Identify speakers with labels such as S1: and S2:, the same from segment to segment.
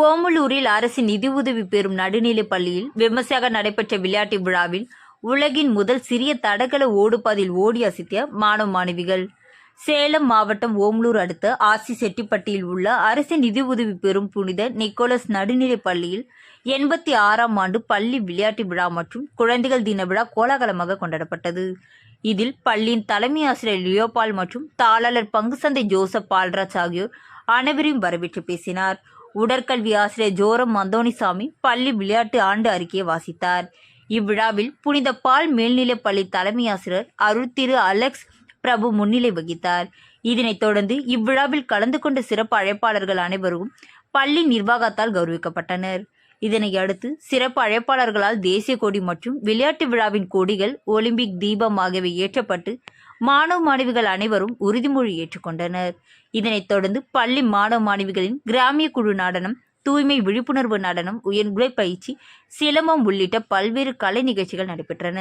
S1: அரசு நிதி உதவி பெறும் நடுநிலைப் பள்ளியில் விமர்சையாக நடைபெற்ற விளையாட்டு விழாவில் உலகின் முதல் சிறிய தடகள ஓடுபாதையில் ஓடி அசைத்த மாணவ மாணவிகள். சேலம் மாவட்டம் ஓமலூர் அடுத்த ஆசி செட்டிப்பட்டியில் உள்ள அரசு நிதி உதவி பெறும் புனித நிக்கோலஸ் நடுநிலைப் பள்ளியில் எண்பத்தி ஆறாம் ஆண்டு பள்ளி விளையாட்டு விழா மற்றும் குழந்தைகள் தின விழா கோலாகலமாக கொண்டாடப்பட்டது. இதில் பள்ளியின் தலைமை ஆசிரியர் லியோபால் மற்றும் தாளாளர் பங்குசந்தை ஜோசப் பால்ராஜ் ஆகியோர் அனைவரையும் வரவேற்று பேசினார். உடற்கல்வி ஆசிரியர் ஜோரம் மந்தோனிசாமி பள்ளி விளையாட்டு ஆண்டு அறிக்கையை வாசித்தார். இவ்விழாவில் புனித பால் மேல்நிலைப் பள்ளி தலைமை ஆசிரியர் அருள் திரு அலெக்ஸ் பிரபு முன்னிலை வகித்தார். இதனைத் தொடர்ந்து இவ்விழாவில் கலந்து கொண்ட சிறப்பு அழைப்பாளர்கள் அனைவரும் பள்ளி நிர்வாகத்தால் கௌரவிக்கப்பட்டனர். இதனை அடுத்து சிறப்பு அழைப்பாளர்களால் தேசிய கொடி மற்றும் விளையாட்டு விழாவின் கொடிகள் ஒலிம்பிக் தீபம் ஆகியவை ஏற்றப்பட்டு மாணவ மாணவிகள் அனைவரும் உறுதிமொழி ஏற்றுக்கொண்டனர். இதனைத் தொடர்ந்து பள்ளி மாணவ மாணவிகளின் கிராமிய குழு நடனம் தூய்மை விழிப்புணர்வு நடனம் உயர்குலை பயிற்சி சிலம்பம் உள்ளிட்ட பல்வேறு கலை நிகழ்ச்சிகள் நடைபெற்றன.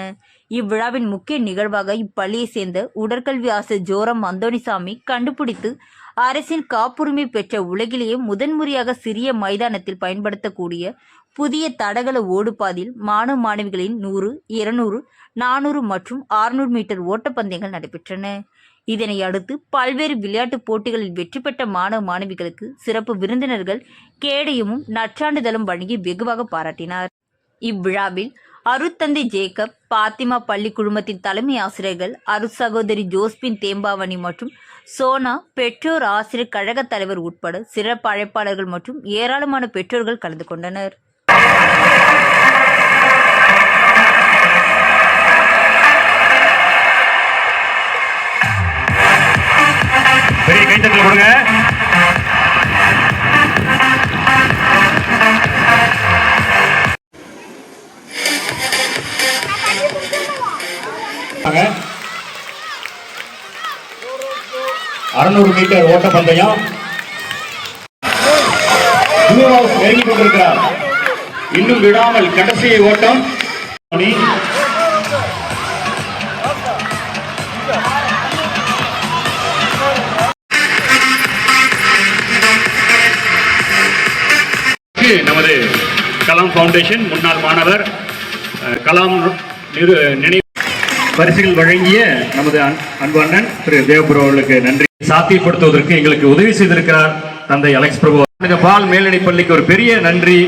S1: இவ்விழாவின் முக்கிய நிகழ்வாக இப்பள்ளியை சேர்ந்த உடற்கல்வி ஆசிரியர் ஜோரம் அந்தோணிசாமி கண்டுபிடித்து அரசின் காப்புரிமை பெற்ற உலகிலேயே முதன்முறையாக சிறிய மைதானத்தில் பயன்படுத்தக்கூடிய புதிய தடகள ஓடுபாதையில் மாணவ மாணவிகளின் நூறு இருநூறு நானூறு மற்றும் அறுநூறு மீட்டர் ஓட்டப்பந்தயங்கள் நடைபெற்றன. இதனை அடுத்து பல்வேறு விளையாட்டுப் போட்டிகளில் வெற்றி பெற்ற மாணவ மாணவிகளுக்கு சிறப்பு விருந்தினர்கள் கேடயமும் நற்றாண்டுதலும் வழங்கி வெகுவாக பாராட்டினார். இவ்விழாவில் அருத்தந்தை ஜேக்கப் பாத்திமா பள்ளி குழுமத்தின் தலைமை ஆசிரியர்கள் அரு சகோதரி ஜோஸ்பின் தேம்பாவணி மற்றும் சோனா பெற்றோர் ஆசிரியர் கழக தலைவர் உட்பட சிறப்பு அழைப்பாளர்கள் மற்றும் ஏராளமான பெற்றோர்கள் கலந்து கொண்டனர்.
S2: பெரிய கைத்தட்டல் கொடுங்க. அறுநூறு மீட்டர் ஓட்டப்பந்தயம் ப்ளூ கொண்டிருக்கிறார். இன்னும் விடாமல் கடைசி ஓட்டம். நமது கலாம் ஃபவுண்டேஷன் முன்னாள் மாணவர் கலாம் நினைவு பரிசுகள் வழங்கிய நமது அன்பு அண்ணன் திரு தேவபுரம் அவர்களுக்கு நன்றி. சாத்தியப்படுத்துவதற்கு எங்களுக்கு உதவி செய்திருக்கிறார் தந்தை அலெக்ஸ் பிரபு. பால் மேல்நிலைப் பள்ளிக்கு ஒரு பெரிய நன்றி.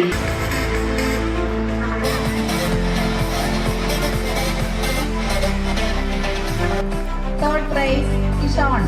S2: Third prize Ishan.